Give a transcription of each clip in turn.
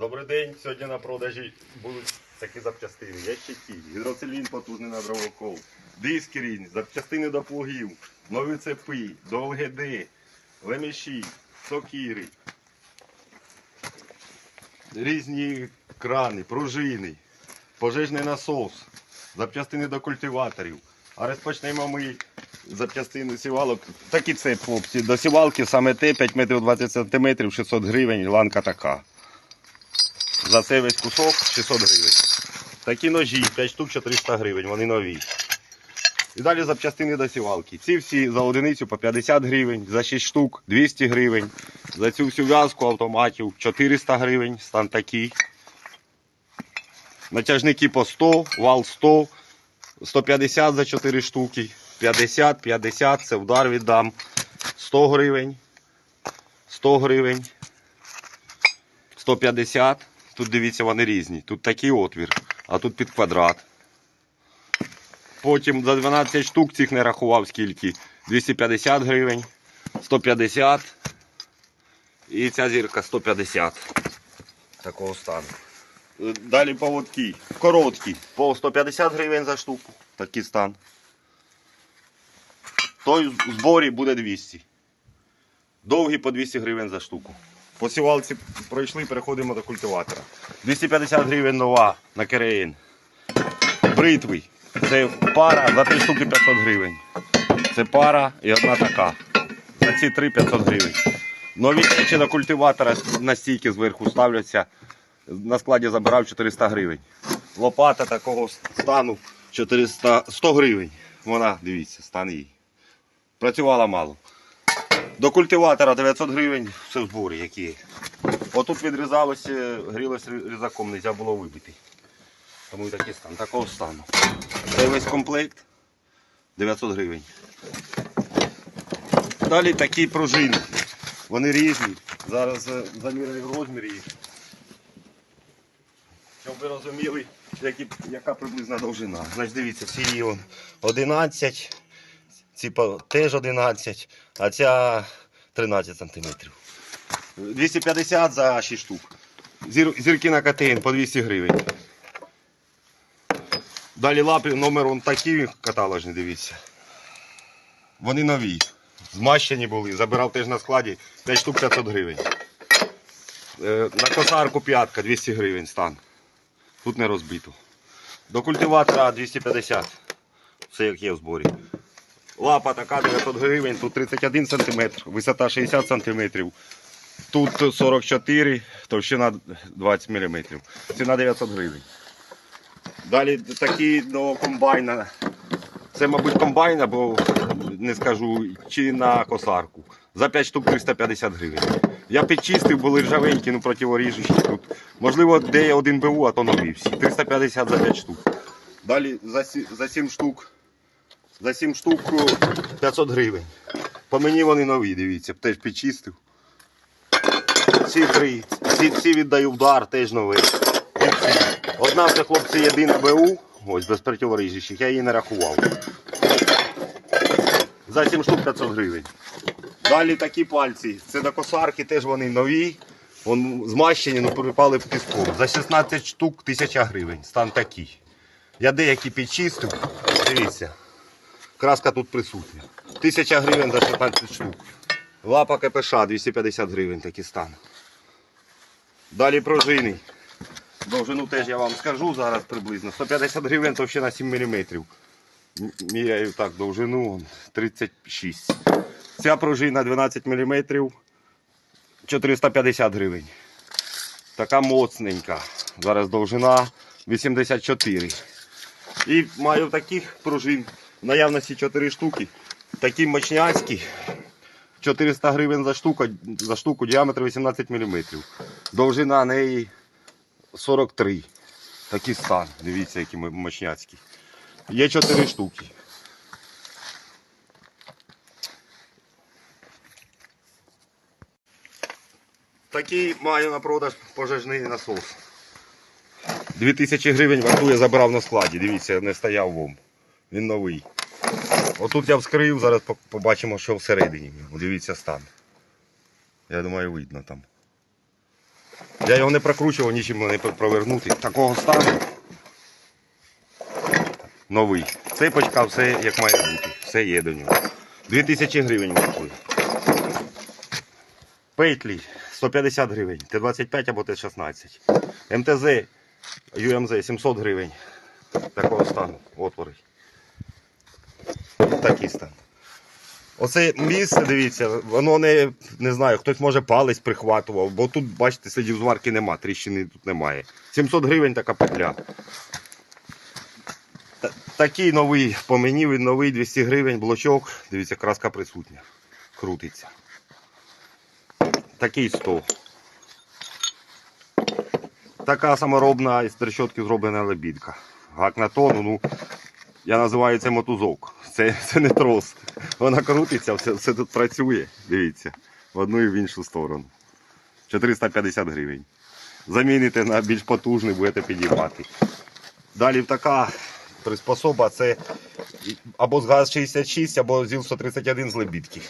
Добрий день. Сьогодні на продажі будуть такі запчастини. Ящики, гідроцилін потужний на дровокол, диски різні, запчастини до плугів, нові цепи, до ЛГД, леміші, сокіри, різні крани, пружини, пожежний насос, запчастини до культиваторів. А розпочнемо ми запчастини сівалок. Такі це, хлопці. До сівалки саме те 5 метрів 20 сантиметрів, 600 гривень, ланка така. За цей весь кусок 600 гривень. Такі ножі, 5 штук 400 гривень, вони нові. І далі запчастини до сівалки. Ці всі за одиницю по 50 гривень, за 6 штук 200 гривень. За цю всю в'язку автоматів 400 гривень, стан такий. Натяжники по 100, вал 100, 150 за 4 штуки, 50, 50, це удар віддам, 100 гривень, 100 гривень, 150. Тут дивіться, вони різні. Тут такий отвір, а тут під квадрат. Потім за 12 штук цих не рахував скільки. 250 гривень, 150 і ця зірка 150. Такого стану. Далі поводки. Короткі. По 150 гривень за штуку. Такий стан. Той в зборі буде 200. Довгі по 200 гривень за штуку. По сівалці пройшли, переходимо до культиватора. 250 гривень нова на КРН. Бритвий. Це пара за 3 штуки 500 гривень. Це пара і одна така. За ці 3 500 гривень. Нові речі на культиватора на стійки зверху ставляться. На складі забирав 400 гривень. Лопата такого стану 400, 100 гривень. Вона, дивіться, стан її. Працювала мало. До культиватора 900 гривень, все в зборі, які. Отут відрізалося, грілося різаком, не можна було вибити. Тому і такий стан, такого стану. Це весь комплект 900 гривень. Далі такі пружини. Вони різні. Зараз е, заміряю розмір їх. Щоб ви розуміли, які, яка приблизна довжина. Значить, дивіться, ці її 11, ці теж 11, а ця 13 сантиметрів. 250 за 6 штук. Зір, зірки на КТН по 200 гривень. Далі лапи номер он такий каталожний, дивіться. Вони нові. Змащені були. Забирав теж на складі 5 штук 500 гривень. Е, На косарку п'ятка 200 гривень стан. Тут не розбито. До культиватора 250. Все як є в зборі. Лапа така 900 гривень, тут 31 см, висота 60 см. Тут 44, товщина 20 мм. Ціна 900 гривень. Далі такі до комбайна. Це, мабуть, комбайн, або не скажу, чи на косарку. За 5 штук 350 гривень. Я підчистив, були ржавенькі, ну противоріжучі тут. Можливо, де один БУ, а то нові всі. 350 за 5 штук. Далі за 7 штук. За 7 штук 500 гривень. По мені вони нові, дивіться, теж підчистив. Ці три, ці, ці віддаю вдар, теж нові. Одна це хлопці єдина БУ, ось без противоріжучих, я її не рахував. За 7 штук 500 гривень. Далі такі пальці. Це до косарки, теж вони нові. Вон змащені, ну припали в піском. За 16 штук 1000 гривень. Стан такий. Я деякі підчистив. Дивіться. Краска тут присутня. 1000 гривень за 16 штук. Лапа КПШ 250 гривень такий стан. Далі пружини. Довжину теж я вам скажу зараз приблизно. 150 гривень товщина 7 мм. Міряю так довжину 36. Ця пружина 12 мм 450 гривень. Така моцненька. Зараз довжина 84. І маю таких пружин в наявності 4 штуки. Такі мощняцькі. 400 гривень за штуку, за штуку діаметр 18 мм. Довжина неї 43. Такий стан. Дивіться, які мощняцькі. Є 4 штуки. Такий маю на продаж пожежний насос. 2000 гривень вартує, забрав на складі. Дивіться, не стояв вом. Він новий. Отут я вскрив, зараз побачимо, що всередині. Дивіться стан. Я думаю, видно там. Я його не прокручував, нічим не провернути. Такого стану. Новий. Цепочка, все як має бути. Все є до нього. 2000 гривень коштує. Петлі 150 гривень. Т-25 або Т-16. МТЗ ЮМЗ 700 гривень. Такого стану. Отвори. Стан. Оце місце, дивіться, воно не, не знаю, хтось може палець прихватував, бо тут, бачите, слідів зварки нема, тріщини тут немає. 700 гривень така петля. Та- Такий новий по мені, він новий 200 гривень, блочок, дивіться, краска присутня. Крутиться. Такий стол. Така саморобна із трещотки зроблена лебідка. Гак на тону, ну, я називаю це мотузок. Це, це не трос. Вона крутиться, все, все тут працює. Дивіться. В одну і в іншу сторону. 450 гривень. Заміните на більш потужний, будете підіймати. Далі така приспособа це або з ГАЗ-66, або ЗІЛ-131 з лебідки.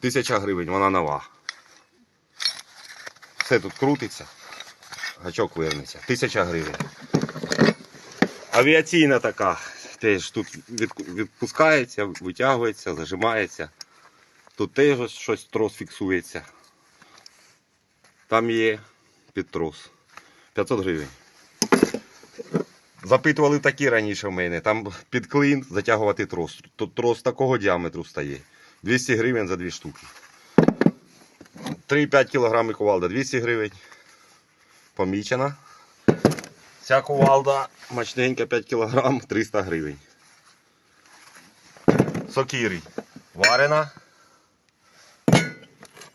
Тисяча гривень, вона нова. Все тут крутиться. Гачок вернеться. Тисяча гривень. Авіаційна така. Теж тут відпускається, витягується, зажимається. Тут теж щось трос фіксується. Там є під трос. 500 гривень. Запитували такі раніше в мене. Там під клин затягувати трос. Тут трос такого діаметру стає. 200 гривень за дві штуки. 3,5 кг кувалда 200 гривень. Помічена. Ця кувалда мощненька 5 кг 300 гривень. Сокири. Варена.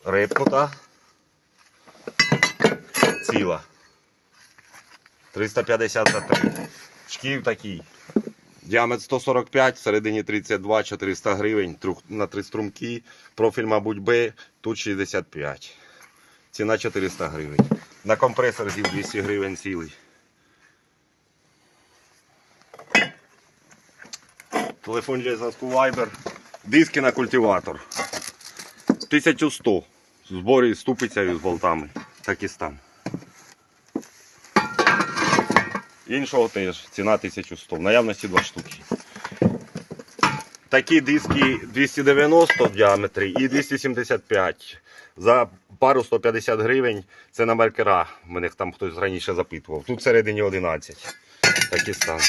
Репкута. Ціла. 350 за 3. Шків такий. Діаметр 145, всередині 32, 400 гривень. На три струмки. Профіль, мабуть, Б. Тут 65. Ціна 400 гривень. На компресор зів 200 гривень цілий. Телефон для зв'язку Viber. Диски на культиватор. 1100. В зборі з ступицею з болтами. Такий стан. Іншого теж. Ціна 1100. В наявності 2 штуки. Такі диски 290 в діаметрі і 275. За пару 150 гривень. Це на маркера. Мене там хтось раніше запитував. Тут всередині 11. Такий стан.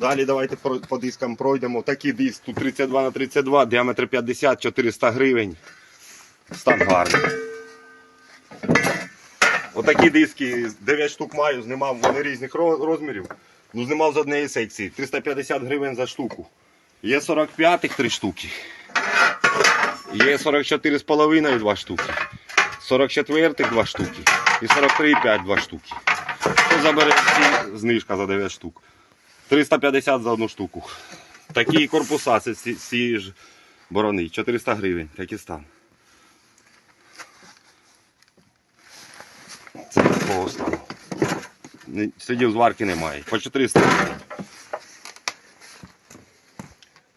Далі давайте по дискам пройдемо. Такий диск тут 32 на 32, діаметр 50, 400 гривень. Стан гарний. Отакі диски, 9 штук маю, знімав вони різних розмірів. Ну, знімав з однієї секції. 350 гривень за штуку. Є 45 три штуки. Є 44 з половиною 2 штуки. 44 2 штуки. І 43,5 2 штуки. Хто забере всі, знижка за 9 штук. 350 за одну штуку. Такі корпуса, це ці, ці ж борони. 400 гривень, такий стан. Це такого стану. Сидів зварки немає. По 400 гривень.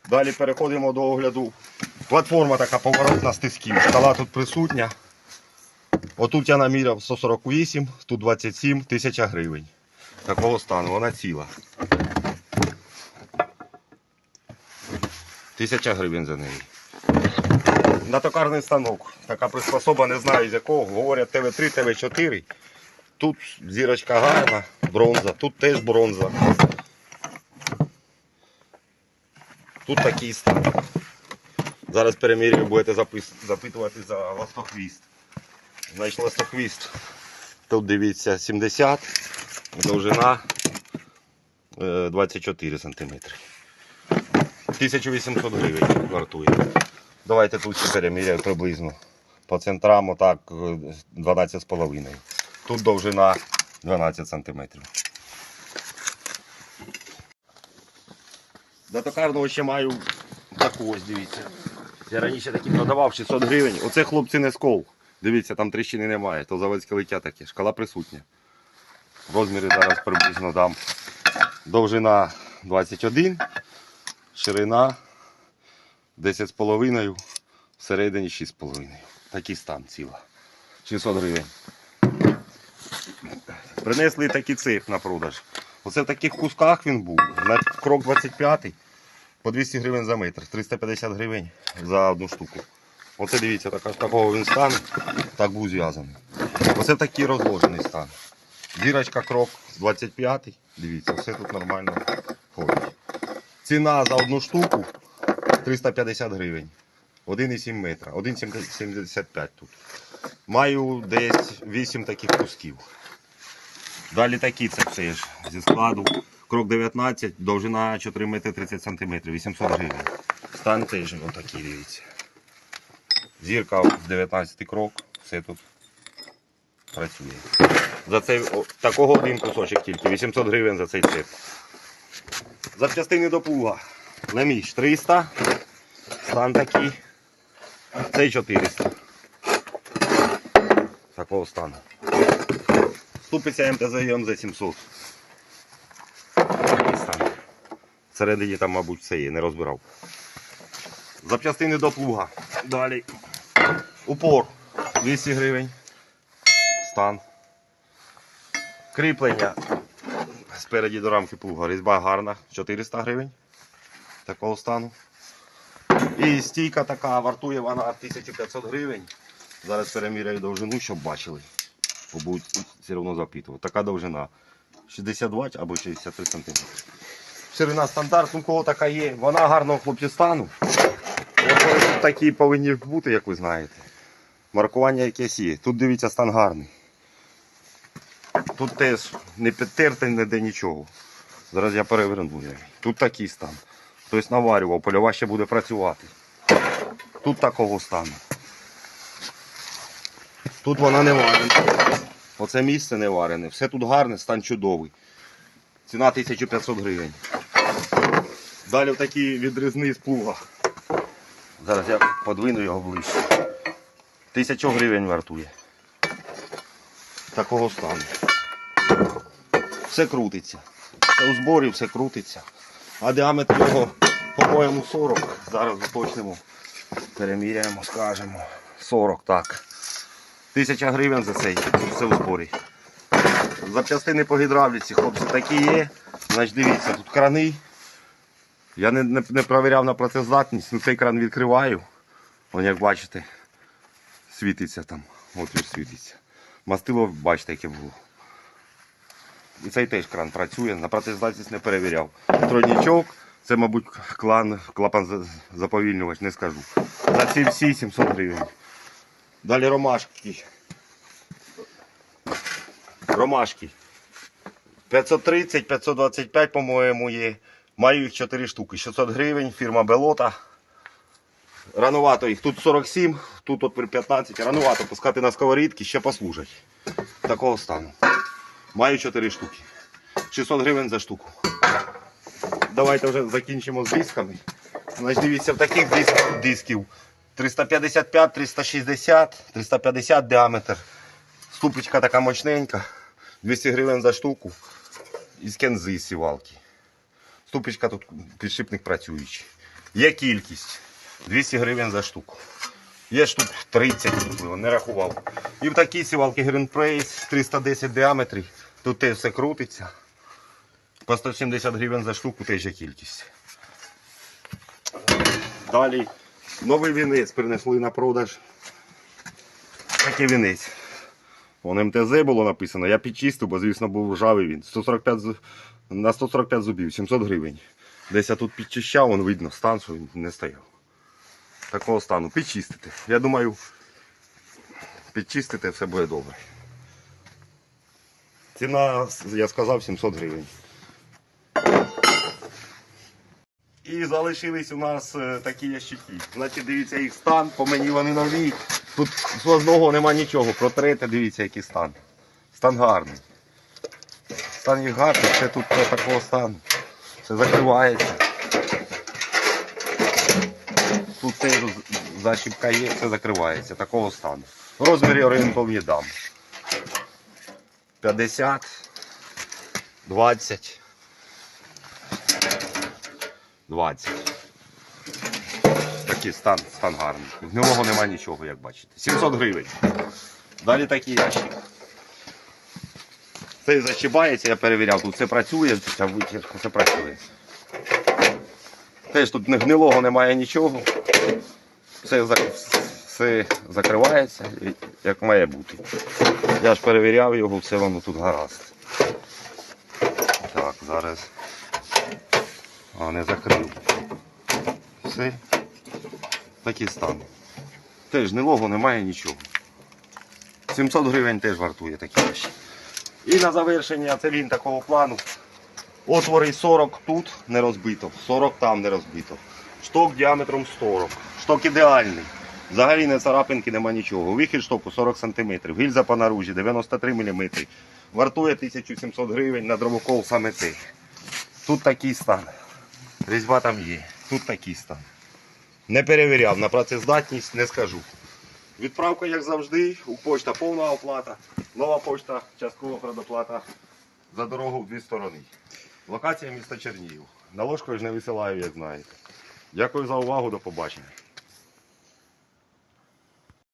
Далі переходимо до огляду. Платформа така поворотна з тисків. Скала тут присутня. Отут я наміряв 148, тут 27, 1000 гривень. Такого стану, вона ціла. Тисяча гривень за неї. Натокарний станок. Така приспособа, не знаю з якого. Говорять ТВ3, ТВ4. Тут зірочка гарна, бронза, тут теж бронза. Тут такий стан. Зараз перемірюю, будете запитувати за ластохвіст. Значить, ластохвіст. Тут дивіться 70, довжина е, 24 сантиметри. 1800 гривень вартує. Давайте тут ще переміряю приблизно. По центрам отак е, 12,5. Тут довжина 12 сантиметрів. До токарного ще маю таку ось, дивіться. Я раніше такі продавав 600 гривень. Оце хлопці не скол. Дивіться, там тріщини немає, то заводське лиття таке. Шкала присутня. Розміри зараз приблизно дам. Довжина 21, ширина 10,5, всередині 6,5. Такий стан ціла. 600 гривень. Принесли такий цих на продаж. Оце в таких кусках він був. На крок 25 по 200 гривень за метр, 350 гривень за одну штуку. Оце дивіться, така, такого він стан, так був зв'язаний. Оце такий розложений стан. Дірочка крок 25, дивіться, все тут нормально. Ціна за одну штуку 350 гривень. 1,7 метра, 1,75 тут. Маю десь 8 таких кусків. Далі такі це все ж зі складу. Крок 19, довжина 4 метри 30 сантиметрів, 800 гривень. Стан теж отакий, дивіться. Зірка 19 крок, все тут працює. За цей, такого один кусочок тільки, 800 гривень за цей цеп. Запчастини до плуга. Леміш 300, стан такий. Цей 400. Такого стану. Ступиця МТЗ МЗ 700. Такий стан. Всередині там, мабуть, все є, не розбирав. Запчастини до плуга. Далі. Упор 200 гривень. Стан. Кріплення спереді до рамки плуга. Різьба гарна, 400 гривень. Такого стану. І стійка така, вартує вона 1500 гривень. Зараз переміряю довжину, щоб бачили. Бо будуть все одно запитувати. Така довжина. 62 або 63 см. Ширина стандарт, ну кого така є. Вона гарного хлопці стану. Такі повинні бути, як ви знаєте. Маркування якесь є. Тут дивіться, стан гарний. Тут теж не підтертий ніде нічого. Зараз я переверну. Тут такий стан. Тобто наварював, польова ще буде працювати. Тут такого стану. Тут вона не варена. Оце місце не варене. Все тут гарне, стан чудовий. Ціна 1500 гривень. Далі в такий відрізний з плуга. Зараз я подвину його ближче. Тисячу гривень вартує. Такого стану. Все крутиться. Все у зборі, все крутиться. А діаметр його, по-моєму, 40. Зараз уточнимо. Переміряємо, скажемо. 40, так. Тисяча гривень за цей. Все у зборі. Запчастини по гідравліці, хлопці, такі є. Значить, дивіться, тут крани. Я не, не, не провіряв на працездатність, ну цей кран відкриваю. Вон, як бачите, світиться там. Отвір світиться. Мастило, бачите, яке було. І цей теж кран працює, на працездатність не перевіряв. Тройнічок, це, мабуть, клан, клапан заповільнювач, не скажу. За ці всі 700 гривень. Далі ромашки. Ромашки. 530, 525, по-моєму, є. Маю їх 4 штуки. 600 гривень, фірма Белота. Ранувато їх. Тут 47, тут от при 15. Ранувато пускати на сковорідки, ще послужать. Такого стану. Маю 4 штуки. 600 гривень за штуку. Давайте вже закінчимо з дисками. Значить, дивіться, в таких диск, дисків 355, 360, 350 діаметр. Ступочка така мощненька. 200 гривень за штуку. Із кензи сівалки. Ступочка тут підшипник працюючий. Є кількість 200 гривень за штуку. Є штук 30, можливо, не рахував. І в такій сівалки Green Praise 310 діаметрів. Тут теж все крутиться. По 170 гривень за штуку теж є кількість. Далі новий вінець принесли на продаж. Такий вінець. Вон МТЗ було написано, я підчистив, бо звісно був ржавий він. 145, на 145 зубів, 700 гривень. Десь я тут підчищав, вон видно стан, що він не стояв. Такого стану. Підчистити. Я думаю, підчистити все буде добре. Ціна, я сказав, 700 гривень. І залишились у нас е, такі ящики. Значить, дивіться їх стан, по мені вони нові. Тут з одного нема нічого. Протрете, дивіться, який стан. Стан гарний. Стан їх гарний, все тут такого стану. Все закривається. Тут теж защіпка є, все закривається, такого стану. Розмірі орієнтовні дам. 50, 20. 20. Такий стан, стан гарний. В нього немає нічого, як бачите. 700 гривень. Далі такий ящик. Цей зачіпається, я перевіряв, тут все працює, ця витірка, все працює. Теж тут гнилого немає нічого. Все, все закривається, як має бути. Я ж перевіряв його, все воно тут гаразд. Так, зараз. А, не закрив. Все. Такий стан. Теж гнилого немає нічого. 700 гривень теж вартує такі речі. І на завершення це він такого плану. Отвори 40 тут не розбито, 40 там не розбито. Шток діаметром 40. Шток ідеальний. Взагалі не царапинки, нема нічого. Вихід штоку 40 см. Гільза по наружі 93 мм. Вартує 1700 гривень на дровокол саме цей. Тут такий стан. Різьба там є. Тут такий стан. Не перевіряв, на працездатність не скажу. Відправка, як завжди, у почта повна оплата. Нова почта, часткова предоплата. За дорогу в дві сторони. Локація міста Чернігів. На ложкою ж не висилаю, як знаєте. Дякую за увагу, до побачення.